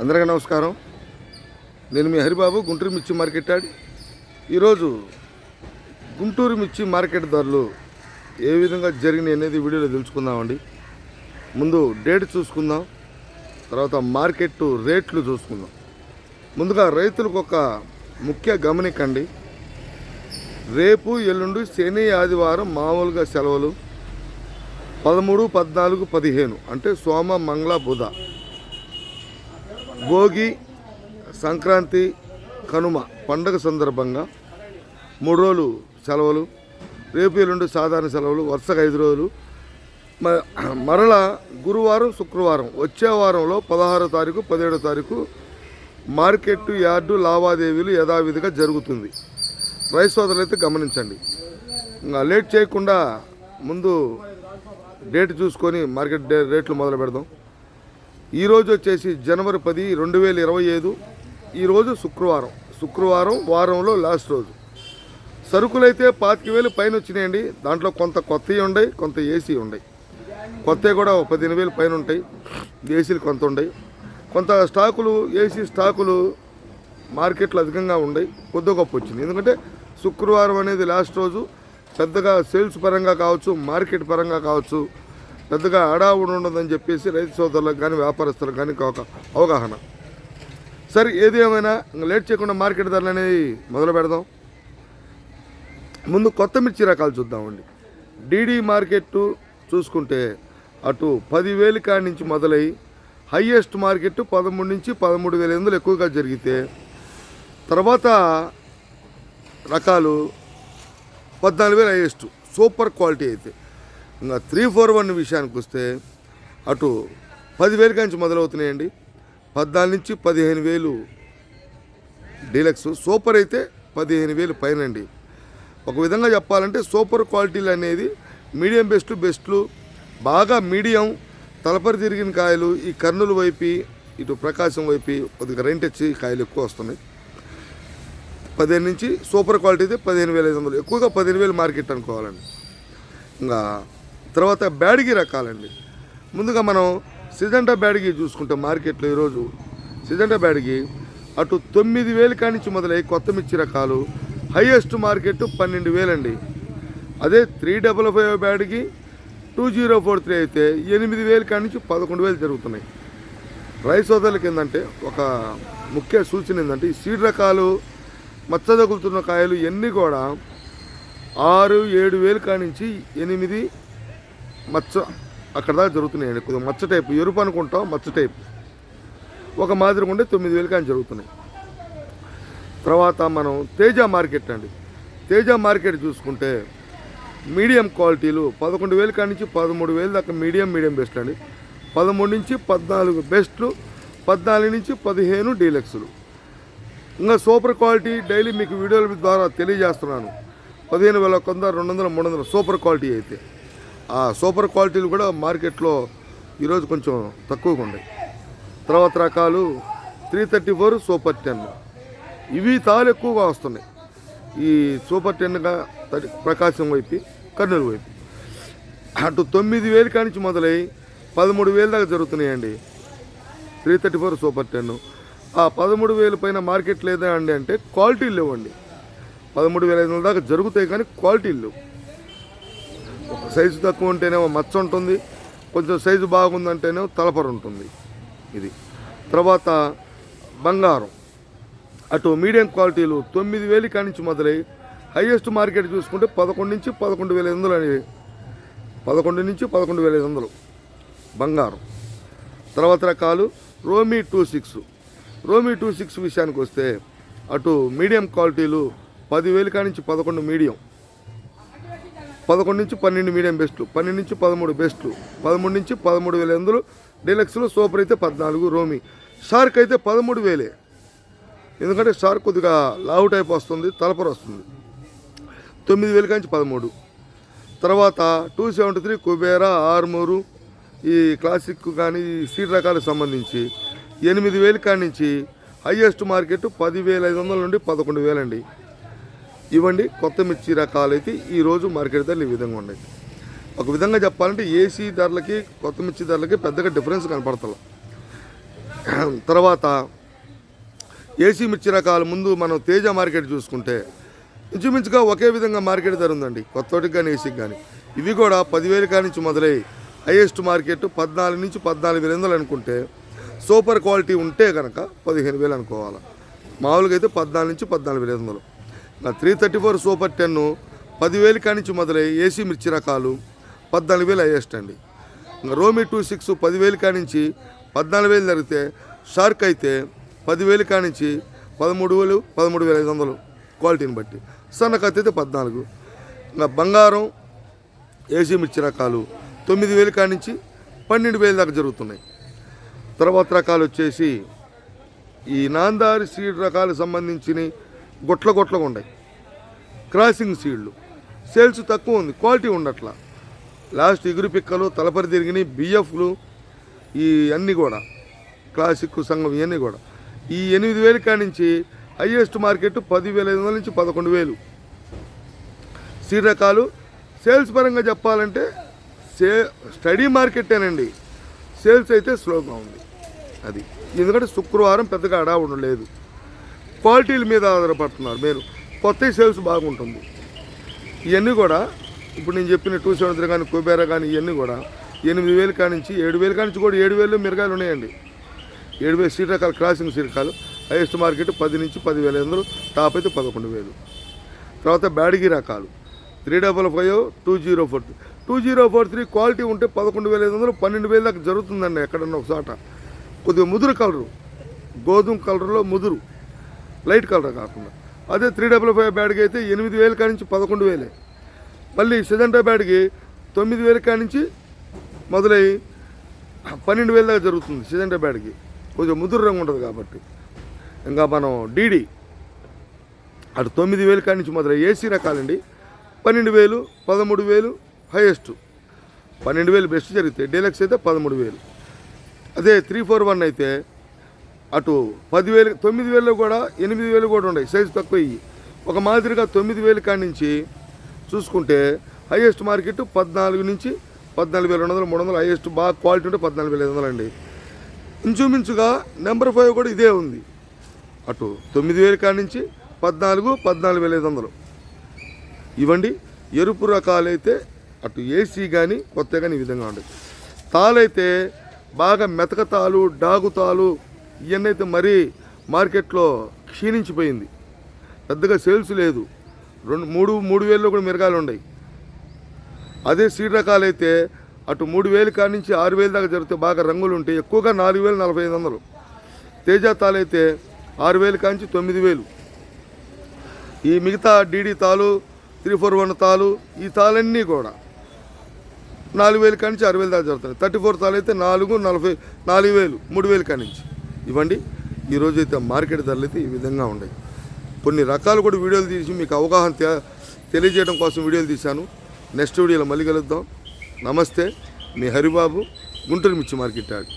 అందరికీ నమస్కారం. నేను మీ హరిబాబు గుంటూరు మిర్చి మార్కెట్ ఆడి ఈరోజు గుంటూరు మిర్చి మార్కెట్ ధరలు ఏ విధంగా జరిగినాయి అనేది వీడియోలో తెలుసుకుందామండి. ముందు డేట్ చూసుకుందాం తర్వాత మార్కెట్ రేట్లు చూసుకుందాం. ముందుగా రైతులకు ఒక ముఖ్య గమనికండి. రేపు ఎల్లుండి శని ఆదివారం మామూలుగా సెలవులు. పదమూడు పద్నాలుగు పదిహేను అంటే సోమ మంగళ బుధ. భోగి సంక్రాంతి కనుమ పండగ సందర్భంగా మూడు రోజులు సెలవులు రేపు ఎల్లుండి సాధారణ సెలవులు వరుసగా ఐదు రోజులు. మ- మరలా గురువారం శుక్రవారం వచ్చే వారంలో పదహారో తారీఖు పదిహేడో తారీఖు మార్కెట్ యార్డు లావాదేవీలు యథావిధిగా జరుగుతుంది. రైస్ సోదరులు అయితే గమనించండి. ఇంకా లేట్ చేయకుండా ముందు డేట్ చూసుకొని మార్కెట్ డే రేట్లు మొదలు పెడదాం. ఈరోజు వచ్చేసి జనవరి పది రెండు వేల ఇరవై ఐదు. ఈరోజు శుక్రవారం. శుక్రవారం వారంలో లాస్ట్ రోజు. సరుకులైతే పాతిక వేలు పైన వచ్చినాయండి. దాంట్లో కొంత కొత్తవి ఉన్నాయి కొంత ఏసీ ఉన్నాయి కొత్తవి కూడా ఒక పదిహేను వేలు పైన ఉంటాయి. ఏసీలు కొంత ఉన్నాయి కొంత స్టాకులు ఏసీ స్టాకులు మార్కెట్లో అధికంగా ఉన్నాయి కొద్ది గొప్ప వచ్చింది. ఎందుకంటే శుక్రవారం అనేది లాస్ట్ రోజు. పెద్దగా సేల్స్ పరంగా కావచ్చు మార్కెట్ పరంగా కావచ్చు పెద్దగా అడావుడు ఉండదని చెప్పేసి రైతు సోదరులకు కానీ వ్యాపారస్తులకు కానీ ఒక అవగాహన. సరే ఏది ఏమైనా ఇంకా లేట్ చేయకుండా మార్కెట్ ధరలు అనేవి మొదలు పెడదాం. ముందు కొత్త మిర్చి రకాలు చూద్దామండి. డీడీ మార్కెట్ చూసుకుంటే అటు పదివేలు కాడి నుంచి మొదలై హయ్యెస్ట్ మార్కెట్ పదమూడు నుంచి పదమూడు వేల ఎనిమిదిలు ఎక్కువగా జరిగితే తర్వాత రకాలు పద్నాలుగు వేలు హైయెస్ట్. సూపర్ క్వాలిటీ అయితే. ఇంకా త్రీ ఫోర్ వన్ విషయానికి వస్తే అటు పదివేల నుంచి మొదలవుతున్నాయండి. పద్నాలుగు నుంచి పదిహేను వేలు డీలక్స్. సూపర్ అయితే పదిహేను వేలు పైనండి. ఒక విధంగా చెప్పాలంటే సూపర్ క్వాలిటీలు అనేది మీడియం బెస్ట్ బెస్ట్లు బాగా మీడియం తలపరి తిరిగిన కాయలు ఈ కర్నూలు వైపు ఇటు ప్రకాశం వైపు కొద్దిగా రెంట్ వచ్చి కాయలు ఎక్కువ వస్తున్నాయి. పదిహేను నుంచి సూపర్ క్వాలిటీ అయితే పదిహేను వేల ఐదు వందలు. ఎక్కువగా పదిహేను వేలు మార్కెట్ అనుకోవాలండి. ఇంకా తర్వాత బ్యాడిగి రకాలండి. ముందుగా మనం సిజంటా బ్యాడిగి చూసుకుంటే మార్కెట్లో ఈరోజు. సిజంటా బ్యాడిగి అటు తొమ్మిది వేలు కానించి మొదలై కొత్త మిర్చి రకాలు హైయెస్ట్ మార్కెట్ పన్నెండు వేలండి. అదే three double five Byadgi two zero four three అయితే ఎనిమిది వేలు కానించి పదకొండు వేలు జరుగుతున్నాయి. రైస్ సోదరులకి ఏంటంటే ఒక ముఖ్య సూచన ఏంటంటే ఈ సీడ్ రకాలు మచ్చ తగులుతున్న కాయలు ఇవన్నీ కూడా ఆరు ఏడు వేలు కానించి ఎనిమిది మచ్చ అక్కడ దాకా జరుగుతున్నాయండి. కొద్దిగా మచ్చ టైపు ఎరుపు అనుకుంటాం మచ్చ టైప్. ఒక మాదిరి ఉండే తొమ్మిది వేలు కానీ జరుగుతున్నాయి. తర్వాత మనం తేజ మార్కెట్ అండి. తేజ మార్కెట్ చూసుకుంటే మీడియం క్వాలిటీలు పదకొండు వేలు కాడి నుంచి పదమూడు వేలు దాకా మీడియం మీడియం బెస్ట్ అండి. పదమూడు నుంచి పద్నాలుగు బెస్ట్లు పద్నాలుగు నుంచి పదిహేను డీలక్స్లు. ఇంకా సూపర్ క్వాలిటీ డైలీ మీకు వీడియోల ద్వారా తెలియజేస్తున్నాను. పదిహేను వేల కొంద రెండు వందల మూడు వందల సూపర్ క్వాలిటీ అయితే. ఆ సూపర్ క్వాలిటీలు కూడా మార్కెట్లో ఈరోజు కొంచెం తక్కువగా ఉన్నాయి. తర్వాత రకాలు three thirty four super ten. ఇవి తాలు ఎక్కువగా వస్తున్నాయి. ఈ సూపర్ టెన్గా ప్రకాశం వైపు కర్నూలు వైపు. అటు తొమ్మిది వేలు కానించి మొదలై పదమూడు వేలు దాకా జరుగుతున్నాయండి. Three thirty four super ten. ఆ పదమూడు వేలు పైన మార్కెట్ లేదా అండి అంటే క్వాలిటీలు లేవండి. పదమూడు వేల ఐదు వందల దాకా జరుగుతాయి కానీ క్వాలిటీలు లేవు. సైజు తక్కువ ఉంటేనేమో మచ్చ ఉంటుంది కొంచెం సైజు బాగుందంటేనేమో తలపర ఉంటుంది ఇది. తర్వాత బంగారం. అటు మీడియం క్వాలిటీలు తొమ్మిది వేలు కానించి మొదలై హైయెస్ట్ మార్కెట్ చూసుకుంటే పదకొండు నుంచి పదకొండు వేల ఐదు వందలు అనేది పదకొండు నుంచి పదకొండు వేల ఐదు వందలు బంగారం. తర్వాత రకాలు రోమీ టూ సిక్స్. రోమీ టూ సిక్స్ విషయానికి వస్తే అటు మీడియం క్వాలిటీలు పదివేలు కానించి పదకొండు మీడియం. పదకొండు నుంచి పన్నెండు మీడియం బెస్ట్లు పన్నెండు నుంచి పదమూడు బెస్ట్లు పదమూడు నుంచి పదమూడు వేల ఎందులో డీలక్స్లో సూపర్ అయితే పద్నాలుగు రోమి. షార్క్ అయితే పదమూడు వేలే. ఎందుకంటే షార్క్ కొద్దిగా లావు టైప్ వస్తుంది తలపర వస్తుంది. తొమ్మిది వేలు కాంచి పదమూడు. తర్వాత two seventy three Kubera Armoor ఈ క్లాసిక్ కానీ ఈ సీడ్ రకాలకు సంబంధించి ఎనిమిది వేలు కాడి నుంచి హయ్యెస్ట్ మార్కెట్ పదివేల ఐదు వందల నుండి పదకొండు వేలండి. ఇవ్వండి కొత్త మిర్చి రకాలు అయితే ఈరోజు మార్కెట్ ధరలు ఈ విధంగా ఉన్నాయి. ఒక విధంగా చెప్పాలంటే ఏసీ ధరలకి కొత్త మిర్చి ధరలకి పెద్దగా డిఫరెన్స్ కనపడతలే. తర్వాత ఏసీ మిర్చి రకాల ముందు మనం తేజ మార్కెట్ చూసుకుంటే ఇంచుమించుగా ఒకే విధంగా మార్కెట్ ధర ఉందండి. కొత్తటికి కానీ ఏసీకి కానీ ఇవి కూడా పదివేల కాడి నుంచి మొదలై హైయెస్ట్ మార్కెట్ పద్నాలుగు నుంచి పద్నాలుగు వేల వందలు అనుకుంటే సూపర్ క్వాలిటీ ఉంటే కనుక పదిహేను వేలు అనుకోవాలి. మామూలుగా అయితే పద్నాలుగు నుంచి పద్నాలుగు వేల వందలు. నా three thirty four super ten పదివేలు కానించి మొదలై ఏసీ మిర్చి రకాలు పద్నాలుగు వేలు హైయెస్ట్ అండి. ఇంకా రోమి టూ సిక్స్ పదివేలు కానించి పద్నాలుగు వేలు జరిగితే షార్క్ అయితే పదివేలు కానించి పదమూడు వేలు పదమూడు వేల ఐదు వందలు క్వాలిటీని బట్టి. సన్న కత్తి అయితే పద్నాలుగు. ఇంకా బంగారం ఏసీ మిర్చి రకాలు తొమ్మిది వేలు కానించి పన్నెండు వేలు దాకా జరుగుతున్నాయి. తర్వాత రకాలు వచ్చేసి ఈ నాందారి సీడ్ రకాలకు సంబంధించిన గొట్ల గొట్లగా ఉన్నాయి క్రాసింగ్ సీడ్లు సేల్స్ తక్కువ ఉంది క్వాలిటీ ఉండట్లా. లాస్ట్ ఎగురు పిక్కలు తలపరి తిరిగిన బిఎఫ్లు ఈ అన్నీ కూడా. క్లాసిక్ సంఘం ఇవన్నీ కూడా. ఈ ఎనిమిది వేలు కాడి నుంచి హయ్యెస్ట్ మార్కెట్ పదివేల ఐదు వందల నుంచి పదకొండు వేలు. సీడ్ రకాలు. సేల్స్ పరంగా చెప్పాలంటే సే స్టడీ మార్కెట్టేనండి సేల్స్ అయితే స్లోగా ఉంది. అది. ఎందుకంటే శుక్రవారం పెద్దగా అడావుడు లేదు. క్వాలిటీల మీద ఆధారపడుతున్నారు. మీరు కొత్త సేల్స్ బాగుంటుంది. ఇవన్నీ కూడా ఇప్పుడు నేను చెప్పిన టూ సెవెన్ త్రీ కానీ కుబేరా కానీ ఇవన్నీ కూడా ఎనిమిది వేలు కానించి ఏడు వేలు కానించి కూడా ఏడు వేలు మిరగాయలు ఉన్నాయండి. ఏడు వేలు సీట్ రకాలు క్రాసింగ్ సీట్ రకాలు. హైయెస్ట్ మార్కెట్ పది నుంచి పదివేల ఐదు వందలు టాప్ అయితే పదకొండు వేలు. తర్వాత బ్యాడ్గి రకాలు. Three double five two zero four three. Two zero four three quality ఉంటే పదకొండు వేల ఐదు వందలు పన్నెండు వేల దాకా జరుగుతుందండి ఎక్కడన్నా ఒక చోట. కొద్దిగా ముదురు కలరు. గోధుమ కలర్లో ముదురు. లైట్ కలర్ కాకుండా. అదే త్రీ డబుల్ ఫైవ్ బ్యాడ్కి అయితే ఎనిమిది వేల కాడి నుంచి పదకొండు వేలే. మళ్ళీ సిజంటా బ్యాడ్కి తొమ్మిది వేల కాడి నుంచి మొదలై పన్నెండు వేల దాకా జరుగుతుంది సిజంటా బ్యాడ్కి. కొంచెం ముదురు రంగు ఉంటుంది కాబట్టి. ఇంకా మనం డీడీ. అటు తొమ్మిది వేలు కాడి నుంచి మొదలై ఏసీ రకాలండి. పన్నెండు వేలు పదమూడు వేలు హైయెస్ట్. పన్నెండు వేలు బెస్ట్ జరిగితే డీలక్స్ అయితే పదమూడు వేలు. అదే త్రీ ఫోర్ వన్ అయితే అటు పదివేలు తొమ్మిది వేలు కూడా ఎనిమిది వేలు కూడా ఉన్నాయి. సైజు తక్కువ ఒక మాదిరిగా తొమ్మిది వేలు కాడి నుంచి చూసుకుంటే హైయెస్ట్ మార్కెట్ పద్నాలుగు నుంచి పద్నాలుగు వేల రెండు వందలు మూడు వందలు. హైయెస్ట్ బాగా క్వాలిటీ ఉంటే పద్నాలుగు వేల ఐదు వందలు అండి. ఇంచుమించుగా నెంబర్ ఫైవ్ కూడా ఇదే ఉంది. అటు తొమ్మిది వేలు కాడి నుంచి పద్నాలుగు పద్నాలుగు వేల ఐదు వందలు. ఇవ్వండి. ఎరుపు రకాలైతే అటు ఏసీ కానీ కొత్త కానీ ఈ విధంగా ఉండదు తాలైతే బాగా మెతక తాలు డాగు తాలు ఇవన్నీ అయితే మరీ మార్కెట్లో క్షీణించిపోయింది. పెద్దగా సేల్స్ లేదు. రెండు మూడు మూడు వేలలో కూడా మిరగాలు ఉన్నాయి. అదే సీడ్ రకాలైతే అటు మూడు వేలు కాడి నుంచి ఆరు వేలు దాకా జరిగితే బాగా రంగులు ఉంటాయి. ఎక్కువగా నాలుగు వేలు నలభై ఐదు వందలు. తేజ తాలైతే ఆరు వేలు కాంచి తొమ్మిది వేలు. ఈ మిగతా డీడీ తాలు త్రీ ఫోర్ వన్ తాలు ఈ తాలన్నీ కూడా నాలుగు వేలు కాడి నుంచి ఆరు వేలు దాకా జరుగుతాయి థర్టీ ఫోర్ తాలు అయితే నాలుగు నలభై నాలుగు వేలు మూడు వేలు కాడి నుంచి. ఇవ్వండి. ఈరోజు అయితే మార్కెట్ ధరలు అయితే ఈ విధంగా ఉన్నాయి. కొన్ని రకాలు కూడా వీడియోలు తీసి మీకు అవగాహన తె- తెలియజేయడం కోసం వీడియోలు తీశాను. నెక్స్ట్ వీడియోలో మళ్ళీ కలుద్దాం. నమస్తే. మీ హరిబాబు గుంటూరు మిర్చి మార్కెట్ యార్డ్